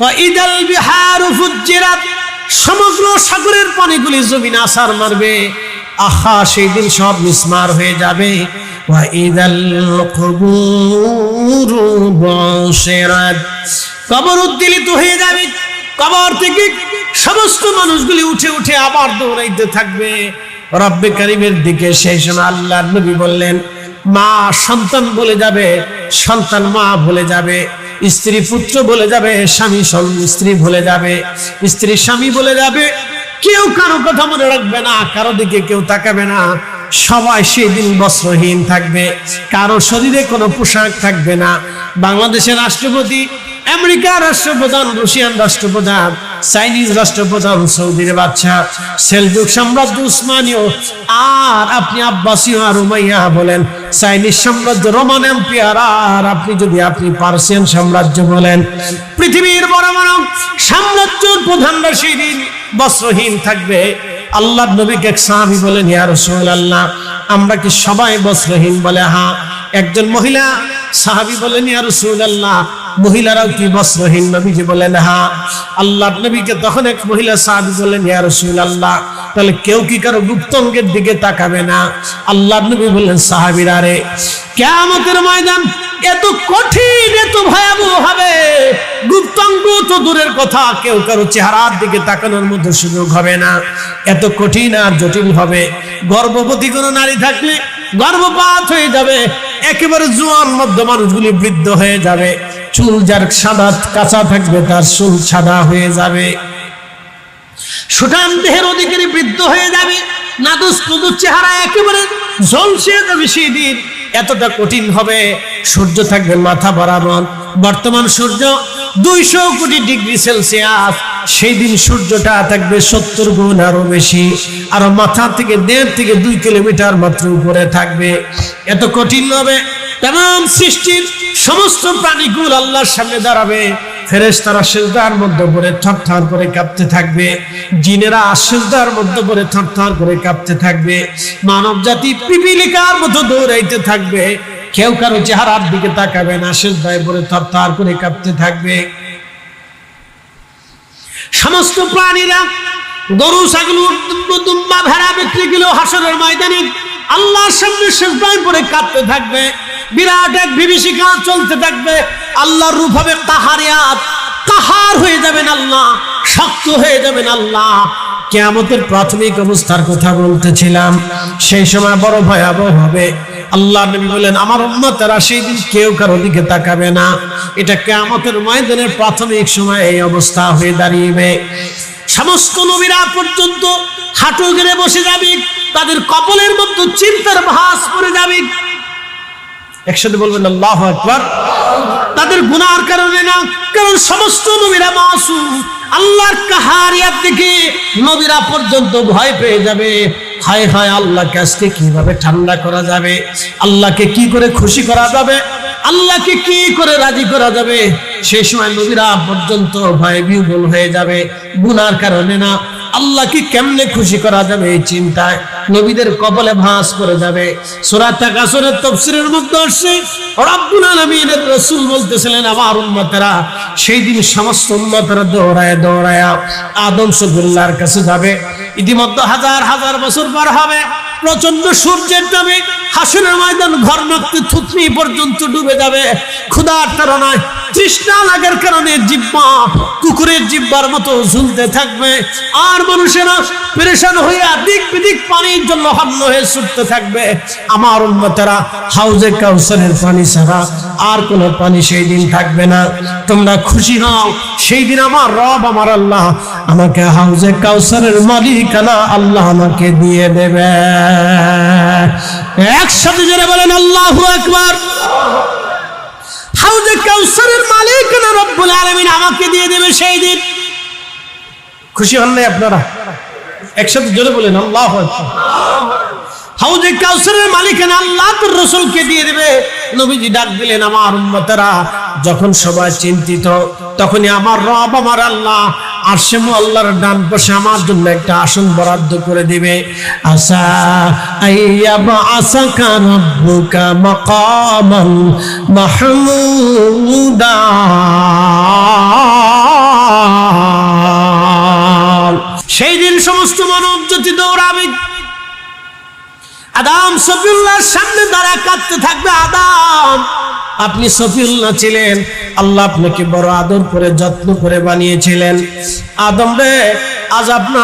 বিহার সমগ্র সাগরের পানিগুলি জমিন আসার মারবে। আহা, সেই দিন সব মিসমার হয়ে যাবে। কবর উদ্দিলিত হয়ে যাবে। কবর থেকে সমস্ত মানুষগুলি উঠে উঠে আবার দৌড়াইতে থাকবে। রব্বে কারিমের দিকে সেই সময় আল্লাহ নবী বললেন, মা সন্তান বলে যাবে, সন্তান মা বলে যাবে। স্ত্রী পুত্র বলে যাবে, স্বামী স্ত্রী ভুলে যাবে। স্ত্রী স্বামী বলে যাবে, কেউ কারও কথা মনে রাখবে না, কারও দিকে কেউ তাকাবে না। সবাই সেই দিন বস্ত্রহীন থাকবে, কারও শরীরে কোনো পোশাক থাকবে না। বাংলাদেশের রাষ্ট্রপতি, আমেরিকার রাষ্ট্রপ্রধান, রুশিয়ান রাষ্ট্রপ্রধান চাইনিজ রাষ্ট্রপ্রধান সৌদির বাচ্চা সেলজুক সাম্রাজ্য উসমানীয়। আর আপনি আব্বাসীয় আর উমাইয়া বলেন, চাইনিজ সাম্রাজ্য রোমান এম্পিয়ার। আর আপনি যদি আপনি পার্সিয়ান সাম্রাজ্য বলেন, পৃথিবীর বড় বড় সাম্রাজ্যের প্রধানরা সেই বস্ত্রহীন থাকবে। আল্লাহ নবীকে এক সাহাবী বলেন, ইয়া রাসূলুল্লাহ, আমরা কি সবাই বস্ত্রহীন বলে? হ্যাঁ একজন মহিলা সাহাবী বলেন, ইয়া রাসূলুল্লাহ, মহিলারাও কি বস্ত্রহীন? নবীজি বলেন হ্যাঁ আল্লাহ নবীকে তখন এক মহিলা সাহাবী বলেন ইয়া রাসূলুল্লাহ, তাহলে কেউ কি কারও গুপ্তঙ্গের দিকে তাকাবে না? আল্লাহ নবী বললেন, সাহাবীরা রে, কিয়ামতের ময়দান এত কঠিন, এত ভয়াবহ হবে। গুপ্তাঙ্গ তো দূরের কথা, কেউ কারও চেহারার দিকে তাকানোর মতো সুযোগ হবে না। এত কঠিন আর জটিল হবে। গর্ভবতী কোনো নারী থাকলে গর্ভপাত হয়ে যাবে। একেবারে জোয়ান মধ্য মানুষগুলি বৃদ্ধ হয়ে যাবে। চুল যার সাদা, কাঁচা থাকবে, তার চুল সাদা হয়ে যাবে। সুঠাম দেহের অধিকারী বৃদ্ধ হয়ে যাবে। নাদুস কুদুর চেহারা একেবারে জলসে যাবে সেই দিন এতটা কঠিন হবে, সূর্য থাকবে মাথা বরাবর। বর্তমান সূর্য দুইশো কোটি ডিগ্রি সেলসিয়াস। সেই দিন সূর্যটা থাকবে সত্তর গুণ আরও বেশি। আরও মাথা থেকে দেড় থেকে দুই কিলোমিটার মাত্র উপরে থাকবে। এত কঠিন হবে, তাম সৃষ্টির সমস্ত প্রাণীগুলো আল্লাহর সামনে দাঁড়াবে। ফেরেশ তারা সেজদার মধ্যে পড়ে থরথর করে কাঁপতে থাকবে। জিনেরা সেজদার মধ্যে পড়ে থরথর করে কাঁপতে থাকবে। মানব জাতি পিপিলিকার মতো দৌড়াইতে থাকবে। কেউ কারও চেহারার দিকে তাকাবে না, সেজদায় পড়ে থরথর করে কাঁপতে থাকবে। সমস্ত প্রাণীরা গরু, ছাগল ভেড়া বিক্রি কিলো হাসরের ময়দানে আল্লাহর সামনে সেজদায় পড়ে কাঁপতে থাকবে, বিরাট এক বিভীষিকা চলতে থাকবে, আল্লাহর রূপ হবে কাহারিয়াত কাহার হয়ে যাবেন আল্লাহ, শক্ত হয়ে যাবেন আল্লাহ। কেয়ামতের প্রাথমিক অবস্থার কথা বলতেছিলাম, সেই সময় বড় ভয়াবহ হবে। আল্লাহ নবী বলেন, আমার উম্মতেরা সেই দিন কেউ কারও দিকে তাকাবে না। এটা কেয়ামতের ময়দানের প্রাথমিক সময় এই অবস্থা হয়ে দাঁড়িয়েবে। সমস্ত নবীরা পর্যন্ত হাঁটু গেড়ে বসে যাবে তাদের কপলের মধ্যে চিন্তার ভাস পড়ে যাবে। একসাথে বলবেন, আল্লাহ আকবার। তাদের গুনার কারণে না, কারণ সমস্ত নবীরা মাসুম। আল্লাহর কাহারিয়াত দেখে নবীরা পর্যন্ত ভয় পেয়ে যাবে। হায় হায়, আল্লাহকে আজকে কীভাবে ঠান্ডা করা যাবে? আল্লাহকে কি করে খুশি করা যাবে? আল্লাহকে কি করে রাজি করা যাবে? সেই সময় নবীরা পর্যন্ত ভয় বিহ্বল হয়ে যাবে। গুনার কারণে না আল্লাহকে কেমনে খুশি করা যাবে এই চিন্তায়? নবীদের কপালে ভাঁজ করে যাবে। তাফসীরের মধ্যে সেই দিন দৌড়ায় দৌড়ায় আদম কাছে যাবে। ইতিমধ্যে হাজার হাজার বছর পর হবে প্রচণ্ড সূর্যের নামে হাসনের ময়দান, ঘর মাখতে থুতনি পর্যন্ত ডুবে যাবে। ক্ষুধার তাড়নায় তৃষ্ণা লাগার কারণে জিব্বা কুকুরের জিব্বার মতো ঝুলতে থাকবে। আর মানুষেরা পেরেশান হইয়া দিক বিদিক পানির জন্য হন্য হয়ে ছুটতে থাকবে। আমার উন্মতেরা হাউজে কাউসারের পানি ছাড়া আর কোনো পানি সেই দিন থাকবে না। তোমরা খুশি হও, সেই দিন আমার রব, আমার আল্লাহ আমাকে হাউজে কাউসারের মালিকানা আল্লাহ আমাকে দিয়ে দেবে। একসাথে জেনে বলেন, আল্লাহু আকবার হাউজে কাউসারের মালিকানা রব্বুল আলামিন আমাকে দিয়ে দেবে সেই দিন। খুশি হন নাই আপনারা? একসাথে জোরে বলেন, আল্লাহ হাউজে কাউসারের আল্লাহ তোর রসুলকে দিয়ে দেবে। নবীজি ডাক দিলেন, আমার উম্মতেরা, যখন সবাই চিন্তিত, তখনই আমার রব, আমার আল্লাহ আর আল্লাহর ডান পাশে আমার জন্য একটা আসন বরাদ্দ করে দিবে। আসা আইয়াবা আসা কারব্বুকা মাকামান মাহমুদা। সেই দিন সমস্ত মানব যদি দৌড়াবে। আদাম সফিউল্লাহর সামনে দাঁড়া কাঁদতে থাকবে। আদাম আপনি সফিউল্লাহ ছিলেন, আল্লাহ আপনাকে বড় আদর করে, যত্ন করে বানিয়েছিলেন। আদম রে, আজ আপনার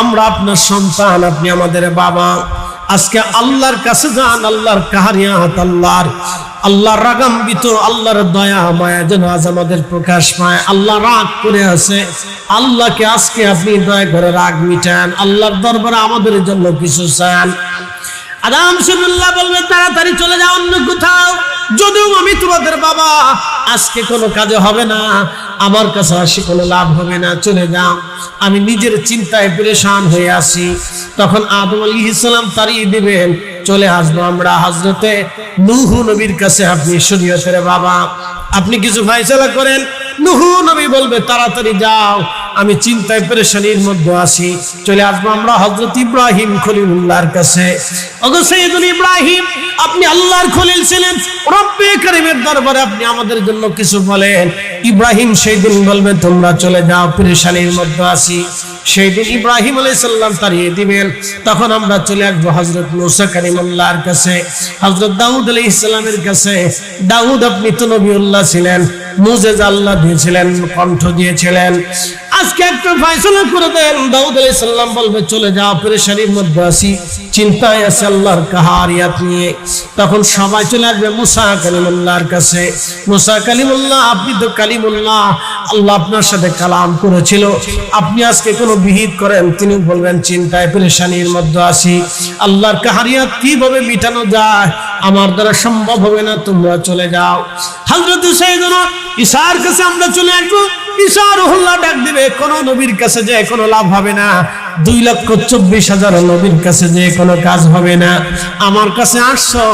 আমরা আপনার সন্তান, আপনি আমাদের বাবা। আজকে আল্লাহর কাছে যান, আল্লাহর কাহারিয়াত আল্লাহর আল্লাহর রাগাম্বিত, আল্লাহর দয়া, মায়া যেন আজ আমাদের প্রকাশ পায়। আল্লাহ রাগ করে আছে। আল্লাহকে আজকে আপনি দয়া করে রাগ মিটান। আল্লাহর দরবারে আমাদের জন্য কিছু চান। আদাম সুবুল্লাহ বলবে, তাড়াতাড়ি চলে যাও, অন্য কোথাও। যদিও আমি তোমাদের বাবা, আজকে কোনো কাজে হবে না। আমার কাছে আসি, কোনো লাভ হবে না, চলে যাও। আমি নিজের চিন্তায় পরেশান হয়ে আসি তখন আদম আলী ইসলাম তাড়িয়ে দিবেন, চলে আসব আমরা হাজরতে নুহু নবীর কাছে। আপনি শরীয়তের বাবা। আপনি কিছু ফাইসলা করেন? নুহু নবী বলবে, তাড়াতাড়ি যাও। আমি চিন্তায় পেরেশানির মধ্যে আছি। চলে আসব আমরা হজরত ইব্রাহিম খলিলুল্লাহর কাছে। ওগো সৈয়দুল ইব্রাহিম, আপনি আল্লাহর খলিল ছিলেন। রব্বে করিমের দরবারে আপনি আমাদের জন্য কিছু বলেন। ইব্রাহিম সেই দিন বলবে, তোমরা চলে যাও, পেরেশানির মধ্যে আছি। সেই দিন ইব্রাহিম আলাইহিস সালাম তাড়িয়ে দিবেন। তখন আমরা চলে আসব হজরত মুসা কারিমুল্লাহর কাছে। হজরত দাউদ আলাইহিস সালামের কাছে। দাউদ, আপনি তো নবীউল্লাহ ছিলেন। মুজেজ আল্লাহ দিয়েছিলেন, কণ্ঠ দিয়েছিলেন। আজকে একটা ফয়সলা করে দেন। দাউদ আলাইহিস সালাম বলবে, চলে যাও, পেরেশানির মধ্যে আছি। চিন্তায় আছে আল্লাহর কাহারিয়াত নিয়ে। তখন সবাই চলে আসবে মুসা কালিমুল্লাহর কাছে। মুসা কালিমুল্লাহ, আপনি তো কালিমুল্লাহ, আল্লাহ আপনার সাথে কালাম করেছিল। আপনি আজকে কোনো বিহিত করেন? তিনি বলবেন, চিন্তায়, পেরেশানির মধ্যে আছি। আল্লাহর কাহারিয়াত কীভাবে মিটানো যায়? আমার দ্বারা সম্ভব হবে না, তোমরা চলে যাও। হযরত সাইয়েদনা ঈসার কাছে আমরা চলে আসব। ডাক দিবে, কোন নবীর কাছে যে লাভ হবে না। দুই লক্ষ চব্বিশ হাজার নবীর কাছে যে কোনো কাজ হবে না। আমার কাছে আসছো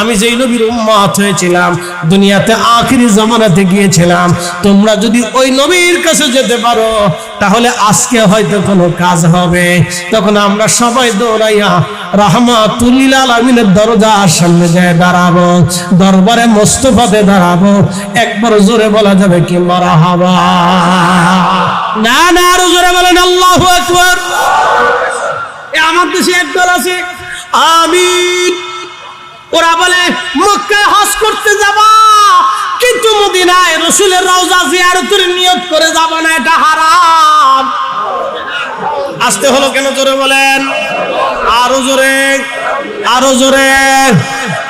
আমি যেই নবীর উম্মত হয়েছিলাম, দুনিয়াতে আখিরি জামানাতে গিয়েছিলাম, তোমরা যদি ওই নবীর কাছে যেতে পারো, তাহলে আজকে হয়তো কোনো কাজ হবে। তখন আমরা সবাই দৌড়াইয়া রহমাতুল্লিল আলমিনের দরজার সামনে যায় দাঁড়াবো, দরবারে মোস্তফাতে দাঁড়াবো। একবার জোরে বলা যাবে কি মারা হাবা না না, আরও জোরে বলেন, আল্লাহ আকবর। আমার দেশে একদল আছে, আমিন। ওরা বলে, মক্কায় হজ করতে যাবা, কিন্তু মদিনায় রসুলের রওজা জিয়ারতের নিয়ত করে যাব না, এটা হারাম। আসতে হলো কেন জোরে বলেন? আরও জোরে আরও জোরে।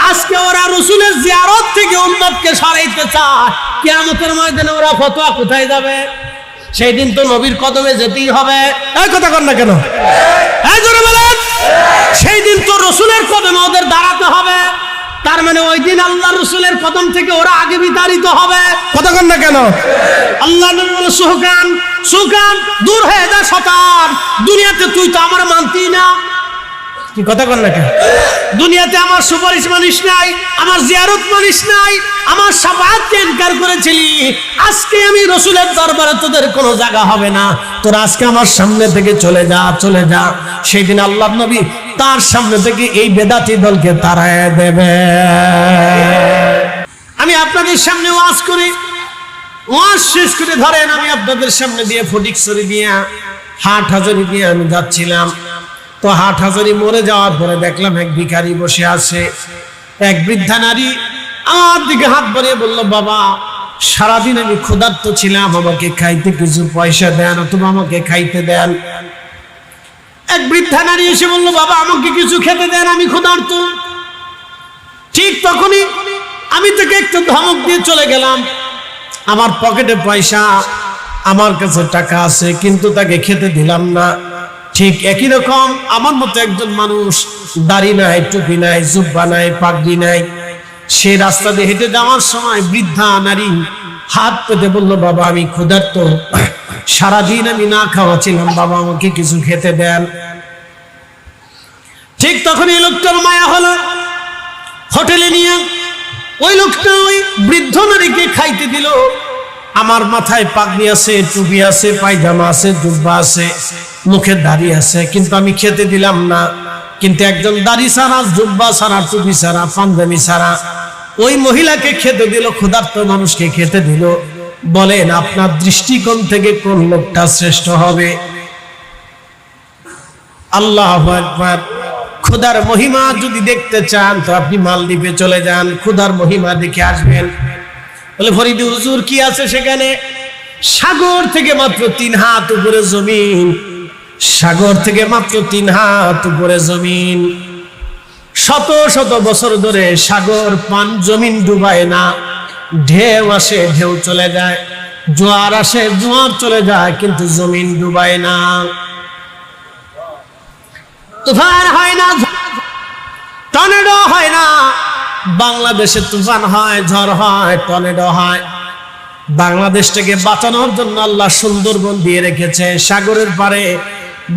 আজকে ওরা রসুলের জিয়ারত থেকে উন্নতকে সরাইতে চায়। কিয়ামতের ময়দানে ওরা ফতোয়া কোথায় যাবে? সেই দিন তো নবীর কদমে যেতেই হবে। এই কথা কর না কেন? এই জোরে বলেন। সেই দিন তো রসুলের কদমে ওদের দাঁড়াতে হবে। তার মানে ওই দিন আল্লাহ রসুলের কদম থেকে ওরা আগে বিতাড়িত হবে। কথা কর না কেন? আল্লাহ সুহকান সুহকান দূর হয়ে যা শতান। দুনিয়াতে তুই তো আমার মানতি না। কি কথা কর না কেন? দুনিয়াতে আমার সুপারিশ মানিস নাই, আমার জিয়ারত মানিস নাই, আমার সাফাতকে ইনকার করেছিলি। আজকে আমি রসুলের দরবারে তোদের কোনো জায়গা হবে না। তোরা আজকে আমার সামনে থেকে চলে যা চলে যা। সেই দিন আল্লাহ নবী তার সামনে থেকে এই বেদাতি দলকে তাড়ায় দেবে। আমি আপনাদের সামনে ওয়াজ করি। ওয়াজ শেষ করে ধরেন, আমি আপনাদের সামনে দিয়ে ফটিকছড়ি দিয়ে হাট হাজারি দিয়ে আমি যাচ্ছিলাম। তো হাট হাজারি মরে যাওয়ার পরে দেখলাম এক ভিখারি বসে আছে। এক বৃদ্ধা নারী আমার দিকে হাত বাড়িয়ে বলল, বাবা, সারাদিন আমি ক্ষুধার্ত ছিলাম, আমাকে খাইতে কিছু পয়সা দেন অথবা আমাকে খাইতে দেন। এক বৃদ্ধা নারী এসে বলল, বাবা, আমাকে কিছু খেতে দেন, আমি ক্ষুধার্ত। ঠিক তখনই আমি তাকে একটু ধমক দিয়ে চলে গেলাম। আমার পকেটে পয়সা, আমার কাছে টাকা আছে, কিন্তু তাকে খেতে দিলাম না। ঠিক একই রকম আমার মতো একজন মানুষ, দাড়ি নাই, টুপি নাই, জুব্বা নাই, পাগড়ি নাই। সে রাস্তা দিয়ে হেঁটে যাওয়ার সময় বৃদ্ধা নারী হাত পেতে বলল, বাবা, আমি ক্ষুধার্ত। সারাদিন আমি না খাওয়া ছিলাম বাবা, আমাকে কিছু খেতে দেন। ঠিক তখন এই লোকটার মায়া হলো। হোটেলে নিয়ে ওই লোকটা ওই বৃদ্ধ নারীকে খাইতে দিল। আমার মাথায় পাগড়ি আছে, টুপি আছে, পায়জামা আছে, জুব্বা আছে, মুখে দাড়ি আছে, কিন্তু আমি খেতে দিলাম না। কিন্তু একজন দাড়ি ছাড়া, জুব্বা ছাড়া, টুপি ছাড়া, পাঞ্জাবি ছাড়া, ওই মহিলাকে খেতে দিল, ক্ষুধার্ত মানুষকে খেতে দিল। বলেন, আপনার দৃষ্টিকোণ থেকে কোন লোকটা শ্রেষ্ঠ হবে? আল্লাহ খুদার মহিমা যদি দেখতে চান, তো আপনি মালদ্বীপে চলে যান। ক্ষুধার মহিমা দেখে আসবেন। বলে, ফরিদি, হুজুর, কি আছে সেখানে? সাগর থেকে মাত্র তিন হাত উপরে জমিন। সাগর থেকে মাত্র তিন হাত উপরে জমিন। শত শত বছর ধরে সাগর পান জমিন ডুবায় না। ঢেউ আসে, ঢেউ চলে যায়। জোয়ার আসে, জোয়ার চলে যায়, কিন্তু জমিন ডুবায় না। তুফান হয় না টর্নেডো হয় না বাংলাদেশে তুফান হয়, ঝড় হয়, টর্নেডো হয়। বাংলাদেশটাকে বাঁচানোর জন্য আল্লাহ সুন্দরবন দিয়ে রেখেছে, সাগরের পারে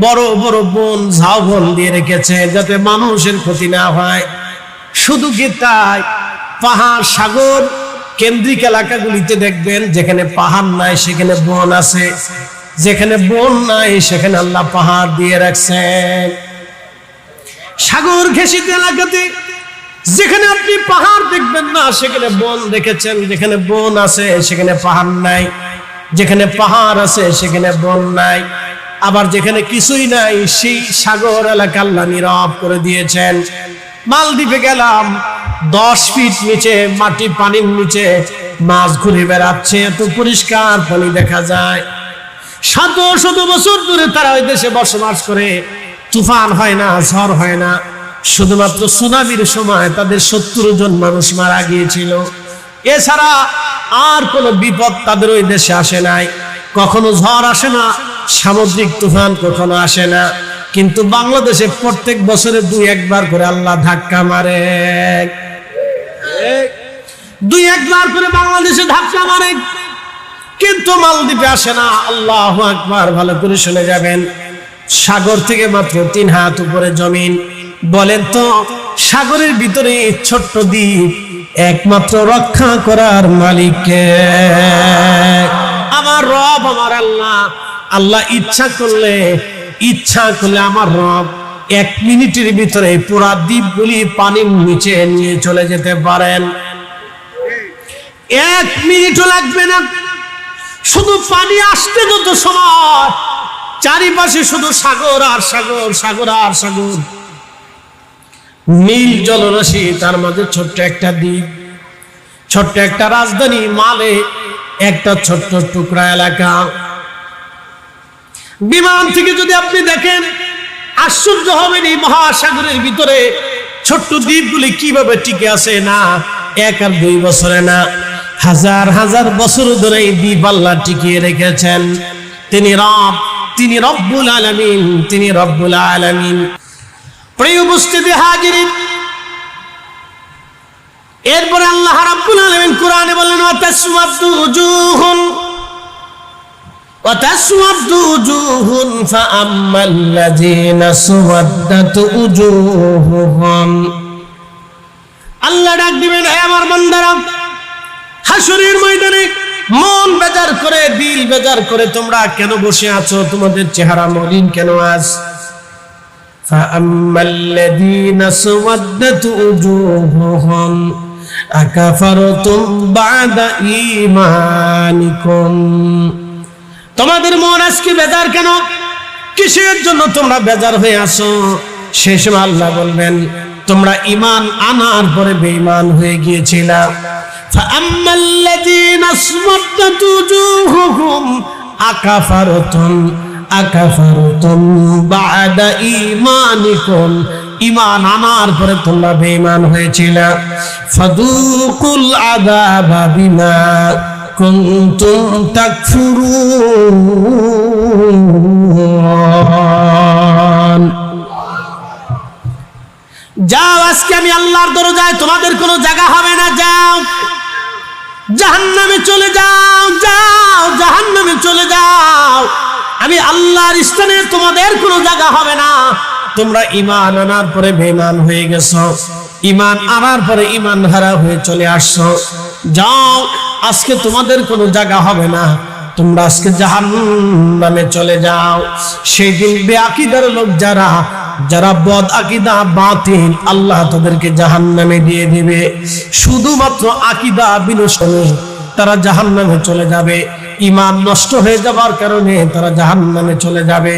বড় বড় বন ঝাউ বন দিয়ে রেখেছে যাতে মানুষের ক্ষতি না হয়। শুধু কি তাই? পাহাড়, সাগর কেন্দ্রিক এলাকাগুলিতে দেখবেন যেখানে পাহাড় নাই, সেখানে বন আছে। যেখানে বন নাই, সেখানে আল্লাহ পাহাড় দিয়ে রাখছেন। সাগর ঘেঁষিত এলাকাতে যেখানে আপনি পাহাড় দেখবেন না, সেখানে বন দেখেছেন, যেখানে বন আছে, সেখানে পাহাড় নাই। যেখানে পাহাড় আছে, সেখানে বন নাই। আবার যেখানে কিছুই নাই, সেই সাগর এলাকা আল্লাহ নীরব করে দিয়েছেন। মালদ্বীপে গেলাম, দশ ফিট নিচে, মাটি পানির নিচে, মাছ ঘুরে বেড়াচ্ছে, এত পরিষ্কার পানি দেখা যায়। শত শত বছর ধরে তারা ওই দেশে বসবাস করে। তুফান হয় না, ঝড় হয় না। শুধুমাত্র সুনামির সময় তাদের সত্তর জন মানুষ মারা গিয়েছিল। এছাড়া আর কোনো বিপদ তাদের ওই দেশে আসে নাই। কখনো ঝড় আসে না, সামুদ্রিক তুফান কখনো আসে না। কিন্তু বাংলাদেশে প্রত্যেক বছরে দুই একবার করে আল্লাহ ধাক্কা মারে। দুই একবার করে বাংলাদেশে ধাক্কা মারে। কিন্তু মালদ্বীপে আসে না। আল্লাহ আকবার, ভালো করে শুনে যাবেন। সাগর থেকে মাত্র তিন হাত উপরে জমিন। বলেন তো, সাগরের ভিতরে ছোট্ট দ্বীপ একমাত্র রক্ষা করার মালিককে। আমার রব, আমার আল্লাহ। আল্লাহ ইচ্ছা করলে ইচ্ছা করলে আমার রব এক মিনিটের ভিতরে পুরা দ্বীপগুলি পানির নিচে নিয়ে চলে যেতে পারেন। এক মিনিটও লাগবে না। শুধু পানি আসতে যত সময়, চারিপাশে শুধু সাগর আর সাগর সাগর আর সাগর। নীল জলরাশি, তার মাঝে ছোট্ট একটা দ্বীপ, ছোট্ট একটা রাজধানী, মালে একটা ছোট্ট টুকরা এলাকা। বিমান থেকে যদি আপনি দেখেন, আশ্চর্য হবেন এই মহাসাগরের ভিতরে ছোট্ট দ্বীপগুলি কীভাবে টিকে আছে না, এক আর দুই বছরে না। হাজার হাজার বছর ধরে এই দ্বীপ আল্লাহ টিকিয়ে রেখেছেন। তিনি রব, তিনি রব্বুল আলামিন, তিনি রব্বুল আলামিন। প্রিয় উপস্থিতি হাজিরিন, এরপরে আল্লাহ রাব্বুল আলামিন কোরআনে উজুহুন উজুহুন সুওয়াদাত উজুহুহুম। আল্লাহ ডাক দিবেন, হে আমার বান্দারা হাসরের ময়দানে মন বেজার করে, দিল বেজার করে তোমরা কেন বসে আছো? তোমাদের চেহারা মলিন কেন আছো فأما الذين سودت وجوههم أكفرتم بعد إيمانكم তোমাদের মন আজকে বেজার কেন কিসের জন্য তোমরা বেজার হয়ে আসো সে সময় আল্লাহ বলবেন তোমরা ইমান আনার পরে বেঈমান হয়ে গিয়েছিলা فأما الذين اسودت وجوههم أكفرتم আকাফারতুম বাদা ঈমানিকুম। ঈমান আনার পরে তোমরা বেঈমান হয়েছিল। ফাদুকুল আযাবা বিমা কুনতুম তাকফুরুন। যাও, আজকে আমি আল্লাহর দরজায় তোমাদের কোনো জায়গা হবে না, যাও। জাহান্নামে চলে যাও যাও, জাহান্নামে চলে যাও। আমি আল্লাহর স্থানে তোমাদের কোনো জায়গা হবে না। তোমরা ইমান আনার পরে বেমান হয়ে গেছো। ইমান আনার পরে ইমান হারা হয়ে চলে আসছো। যাও, আজকে তোমাদের কোনো জায়গা হবে না। তোমরা আজকে জাহান নামে চলে যাও। সেই দিন বেআকিদার লোক যারা যারা বদ আকিদা বাতিল, আল্লাহ তাদেরকে জাহান নামে দিয়ে দিবে। শুধুমাত্র আকিদা বিনষ্টনে তারা জাহান নামে চলে যাবে। ইমান নষ্ট হয়ে যাবার কারণে তারা জাহান নামে চলে যাবে।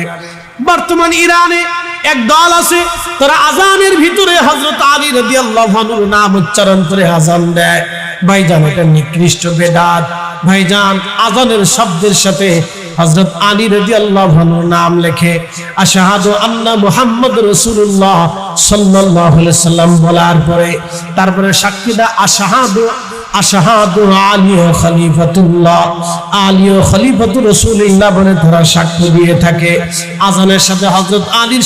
বর্তমান ইরানে এক দল আছে, তারা আজানের ভিতরে হযরত আলী রাদিয়াল্লাহু আনহুর নাম উচ্চারণ করে আজান দেয়। ভাইজান, এটা নিকৃষ্ট বেদাত। ভাইজান আজানের শব্দের সাথে হজরত আলী রাদিয়াল্লাহু আনহুর নাম লেখে, আশহাদু আল্লাহ মুহাম্মদ রাসূলুল্লাহ সাল্লাল্লাহু আলাইহি সাল্লাম বলার পরে, তারপরে সাক্ষী দা আশহাদু আশহাদু আলী বলে তারা সাক্ষ্য দিয়ে থাকে। আজানের সাথে আলীর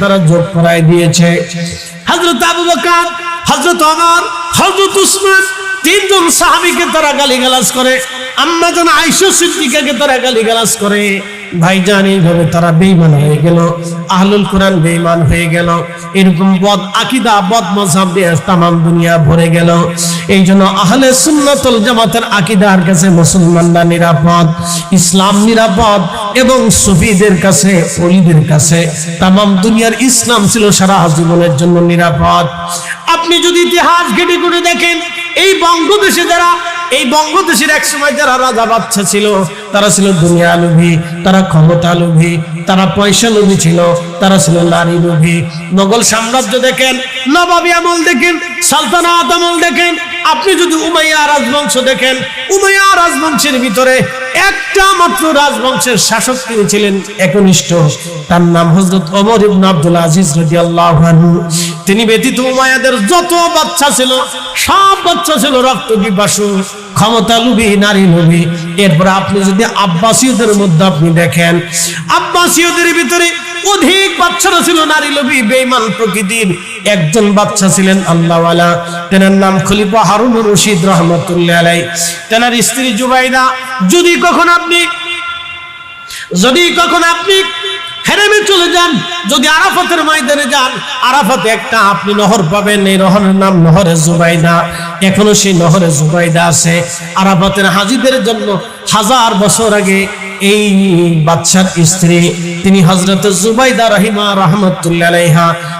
তারা যোগ করায় দিয়েছে। তিনজন সাহাবীকে তারা গালিগালাজ করে। আম্মা যেন আয়েশা সিদ্দিকাকে তারা গালিগালাজ করে। ভাইজান এইভাবে তারা বেঈমান হয়ে গেল, আহলুল কোরআন বেঈমান হয়ে গেল, এরকম বদ আকিদা, বদ মজহাব দিয়ে তামাম দুনিয়া ভরে গেল। এই জন্য আহলে সুন্নাতুল জামাতের আকিদার কাছে মুসলমানরা নিরাপদ, ইসলাম নিরাপদ এবং সুফিদের কাছে, অলিদের কাছে। তামাম দুনিয়ার ইসলাম ছিল সারা জীবনের জন্য নিরাপদ। আপনি যদি ইতিহাস ঘেটে ঘুরে দেখেন, এই বঙ্গদেশে যারা, এই বঙ্গদেশের এক সময় যারা রাজা বাচ্চা ছিল তারা ছিল দুনিয়া লোভী, তারা ক্ষমতা লোভী, তারা পয়সা লোভী ছিল, তারা ছিল নারী লোভী। মোগল সাম্রাজ্য দেখেন, নবাবী আমল দেখেন, সালতানাত আমল দেখেন, আপনি যদি উমাইয়া রাজবংশ দেখেন, উমাইয়া রাজবংশের ভিতরে একটা মাত্র রাজবংশের শাসক তিনি ছিলেন একনিষ্ঠ। তার নাম হজরত ওমর ইবনে আব্দুল আজিজ রাদিয়াল্লাহু আনহু। তিনি ব্যতীত উমাইয়াদের যত বাচ্চা ছিল, সব বাচ্চা ছিল রক্ত পিপাসু। ক্ষমতা লোভী, নারী লোভী। এরপর আপনি যদি আব্বাসীয়দের মধ্যে আপনি দেখেন, আব্বাসীয়দের ভিতরে অধিক বাচ্চারা ছিল নারী লোভী, বেঈমান প্রকৃতির। একজন বাচ্চা ছিলেন আল্লাহওয়ালা, তেনার নাম খলিফা হারুন রশিদ রহমতুল্লাহ আলাই তেনার স্ত্রী জুবাইদা, যদি কখন আপনি, যদি কখন আপনি হেরেমে চলে যান। যদি আরাফাতের ময়দানে যান, আরাফাতে একটা আপনি নহর পাবেন, এই নহরের নাম নহরে জুবাইদা। এখনও সেই নহরে জুবাইদা আছে। আরাফাতের হাজিদের জন্য হাজার বছর আগে এই বাচ্চার স্ত্রী, তিনি হজরত জুবাইদা রহিমা রহমতুল্লাহ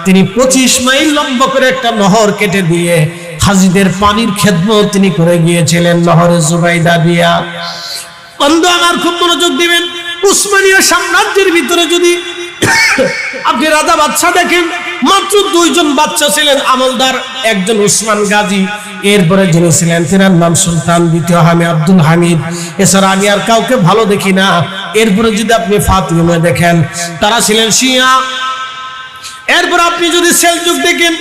তিনি পঁচিশ মাইল লম্বা করে একটা নহর কেটে দিয়ে হাজিদের পানির খেদমত তিনি করে গিয়েছিলেন, নহরে জুবাইদা দিয়া। বন্ধু, আমার খুব মনোযোগ দিবেন। উসমানীয় সাম্রাজ্যের ভিতরে যদি আপনি রাজা বাচ্চা দেখেন, মাত্র দুইজন বাচ্চা ছিলেন, আমলদার, একজন উসমান গাজী, এরপরে যিনি ছিলেন, তিনার নাম সুলতান, দ্বিতীয় হামি আব্দুল হামিদ। এছাড়া আমি আর কাউকে ভালো দেখি না। এরপরে যদি আপনি ফাতিমা দেখেন, তারা ছিলেন শিয়া এরপর আপনি যদি সেলজুক দেখেন,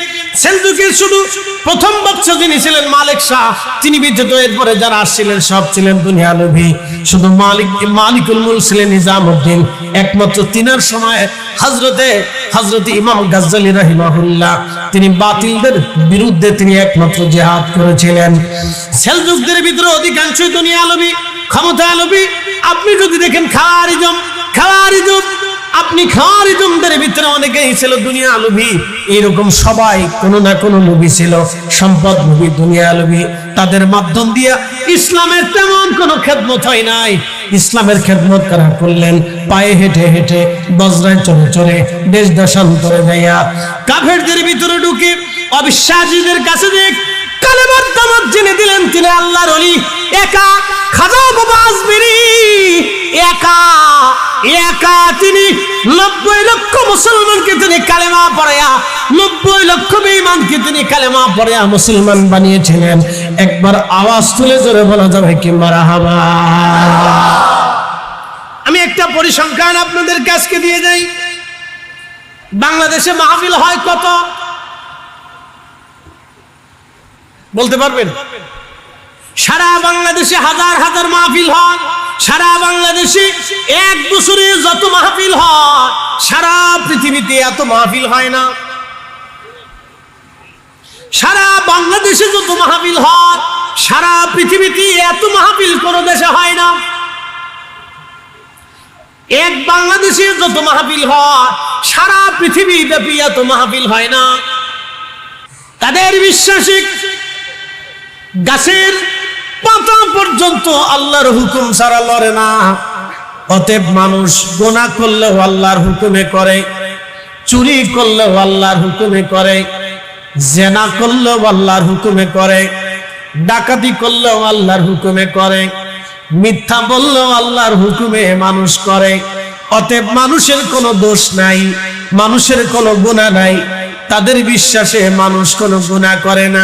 সেলজুকের শুধু প্রথম বাচ্চা যিনি ছিলেন মালিক শাহ, তিনি ব্যতীত এরপরে যারা আসছিলেন, সব ছিলেন দুনিয়া নবী। শুধু মালিক, মালিকুল মুল ছিলেন নিজামউদ্দিন। একমাত্র তিনার সময় হজরতে হজরত ইমাম গাজ্জালি রাহিমাহুল্লাহ, তিনি বাতিলদের বিরুদ্ধে তিনি একমাত্র জেহাদ করেছিলেন। সেলজুকদের ভিতরে অধিকাংশই দুনিয়া আলবী ক্ষমতা আলবী আপনি যদি দেখেন খারিজম খারিজম আপনি খাওয়ার জমদের ভিতরে অনেকেই ছিল দুনিয়া লোভী এরকম সবাই কোনো না কোনো লোভী ছিল। সম্পদ লোভী, দুনিয়া লোভী তাদের মাধ্যম দিয়ে ইসলামের তেমন কোনো খেদমত হয় নাই। ইসলামের খেদমত করা করলেন, পায়ে হেঁটে হেঁটে বজ্রায় চলে চলে দেশ দেশান্তরে যাইয়া। কাফেরদের ভিতরে ঢুকে অবিশ্বাসীদের কাছে দেখ কালেমার জেনে দিলেন তিনি আল্লাহর অলি একা খাজা বাবা একা একা তিনি নব্বই লক্ষ মুসলমানকে তিনি কালেমা নব্বই লক্ষ তিনি কালেমা মুসলমান বানিয়েছিলেন। একবার আওয়াজ তুলে জোরে বলা যাবে কি মারাহাবা। আমি একটা পরিসংখ্যান আপনাদের কাছকে দিয়ে যাই বাংলাদেশে মাহফিল হয় কত? বলতে পারবেন? সারা বাংলাদেশে হাজার হাজার মাহফিল হয়, সারা বাংলাদেশে এক বছরে যত মাহফিল হয়, সারা পৃথিবীতে এত মাহফিল হয় না। সারা বাংলাদেশে যত মাহফিল হয়, সারা পৃথিবীতে এত মাহফিল কোনো দেশে হয় না। এক বাংলাদেশে যত মাহফিল হয়, সারা পৃথিবী ব্যাপী এত মাহফিল হয় না। তাদের বিশ্বাসিক গাছের পাতা পর্যন্ত আল্লাহর হুকুম ছাড়া লড়ে না। অতএব মানুষ গোনা করলেও আল্লাহর হুকুমে করে, চুরি করলেও আল্লাহর হুকুমে করে, জেনা করলেও আল্লাহর হুকুমে করে, ডাকাতি করলেও আল্লাহর হুকুমে করে, মিথ্যা বললেও আল্লাহর হুকুমে মানুষ করে। অতএব মানুষের কোনো দোষ নাই, মানুষের কোনো গুণা নাই, তাদের বিশ্বাসে মানুষ কোনো গুণা করে না।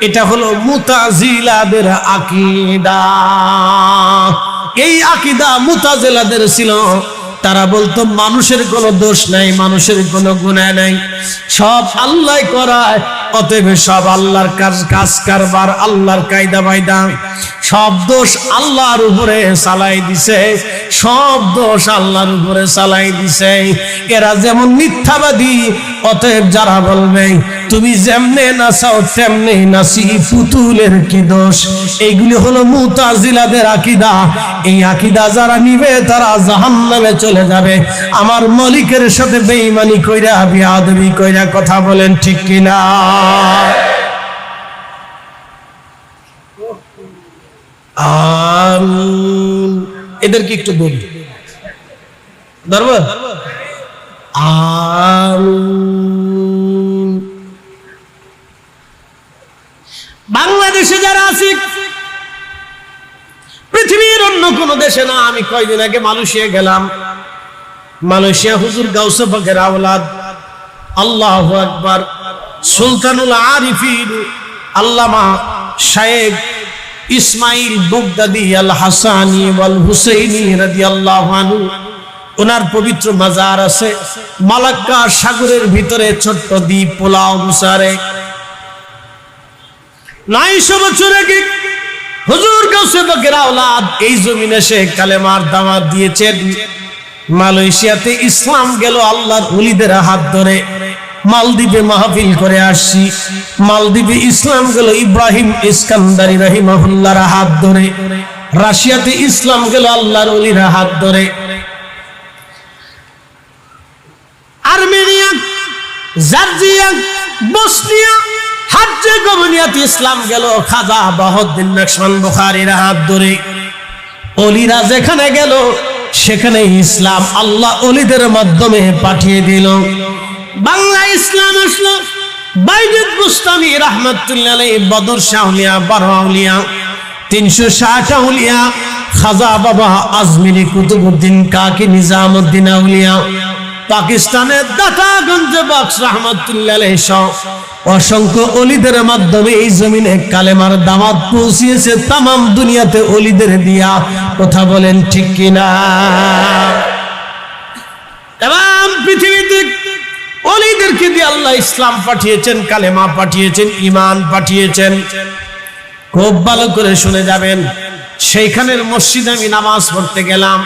এটা হলো মুতাজিলাদের আকিদা। এই আকিদা মুতাজিলাদের ছিল। তারা বলতো, মানুষের কোনো দোষ নাই, মানুষের কোনো গুণা নাই। সব আল্লাহ করায়, অতএব সব আল্লাহর কাজ কাজ কারবার আল্লাহর কায়দা বায়দা সব দোষ আল্লাহর উপরে চালাই দিছে, সব দোষ আল্লাহর উপরে চালাই দিছে। এরা যেমন মিথ্যাবাদী, অতএব যারা বলবে, তুমি যেমনে নাচাও, তেমনি নাচি, পুতুলের কি দোষ? এইগুলি হলো মুতাজিলাদের আকিদা। এই আকিদা যারা নিবে, তারা জাহান্নামে চলে যাবে। আমার মালিকের সাথে বেঈমানি কইরা, বিয়াদবি কইরা কথা বলেন ঠিক কিনা? আমিন। এদেরকে একটু বলি। ধরব আমিন। বাংলাদেশে যারা আছে, পৃথিবীর অন্য কোন দেশে না, আমি কয়দিন আগে মালয়েশিয়া গেলাম। মালয়েশিয়া হুজুর গাউসে আওলাদ, আল্লাহ আকবার, সুলতানুল আরিফিন, আল্লামা শায়েখ ইসমাইল বুগদাদি আল হাসানি ওয়াল হুসাইনি রাদিয়াল্লাহু আনহু, ওনার পবিত্র মাজার আছে মালাক্কা সাগরের ভিতরে ছোট্ট দ্বীপ পোলাও মুসারে নয়শো বছর আগে হুজুর কাছে বকের আওলাদ এই জমিনে সে কালেমার দামাত দিয়েছেন। মালয়েশিয়াতে ইসলাম গেল আল্লাহর উলিদের হাত ধরে। মালদ্বীপে মাহফিল করে আসছি। মালদ্বীপে ইসলাম গেল ইব্রাহিম ইস্কান্দারি রহিমাহুল্লাহর হাত ধরে। রাশিয়াতে ইসলাম গেল আল্লাহর উলির হাত ধরে। অলিরা যেখানে গেল সেখানে ইসলাম আল্লাহ অলিদের মাধ্যমে পাঠিয়ে দিল। বাংলা ইসলাম আসলো। বাইজুদ বুস্তামি রহমতুল্লাহ বদর শাহলিয়া বারহাউলিয়া তিনশো ষাট আউলিয়া খাজা বাবা আজমিরি কুতুবুদ্দিন কাকি নিজামুদ্দিন আউলিয়া, পাকিস্তানের দাতাগঞ্জ বক্স রহমতুল্লাহ অসংখ্য অলিদের মাধ্যমে এই জমিনে কালেমার দামাত পৌঁছিয়েছে তামাম দুনিয়াতে অলিদের দিয়া। কথা বলেন ঠিক কিনা এবং পৃথিবীতে অলিদেরকে দিয়ে আল্লাহ ইসলাম পাঠিয়েছেন, কালেমা পাঠিয়েছেন ইমান পাঠিয়েছেন। খুব ভালো করে শুনে যাবেন। সেইখানের মসজিদে আমি নামাজ পড়তে গেলাম।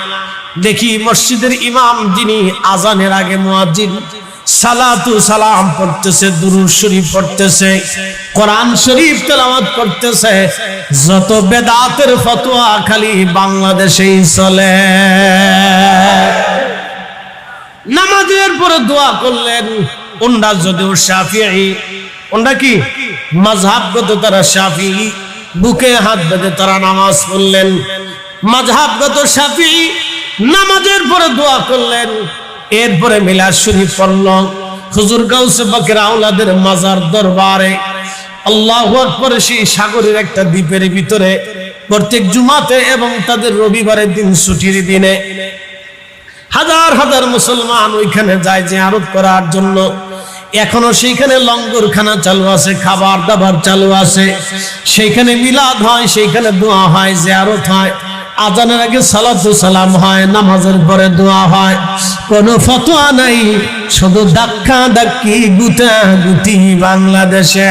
দেখি মসজিদের ইমাম যিনি আজানের আগে মুয়াজ্জিন, সালাতু সালাম পড়তেছে, দুরুদ শরীফ পড়তেছে, কোরআন শরীফ তেলাওয়াত করতেছে, যত বেদাতের ফতোয়া খালি বাংলাদেশেই চলে। নামাজের পরে দোয়া করলেন। ওন্ডা যদিও শাফিঈ ওন্ডা কি? মাযহাবগত তারা সাফি বুকে হাত বেঁধে তারা নামাজ পড়লেন। মাযহাবগত শাফিঈ, নামাজের পরে দোয়া করলেন। এরপরে মিলাদ শরীফ পড়ল। হুজুর গাউসে বাকের আওলাদের মাজার দরবারে আল্লাহু আকবার সেই সাগরের একটা দ্বীপের ভিতরে প্রত্যেক জুমাতে এবং তাদের রবিবারের দিন ছুটির দিনে হাজার হাজার মুসলমান ওইখানে যায় যে আরোপ করার জন্য। এখনও সেইখানে লঙ্গরখানা চালু আছে, খাবার দাবার চালু আছে। সেইখানে মিলাদ হয়, সেইখানে দোয়া হয়, জিয়ারত হয়। আজানের আগে সালাতু সালাম হয়, নামাজের পরে দোয়া হয়। কোনো ফতোয়া নাই, শুধু ধাক্কা ধাক্কি গুতা গুটি বাংলাদেশে।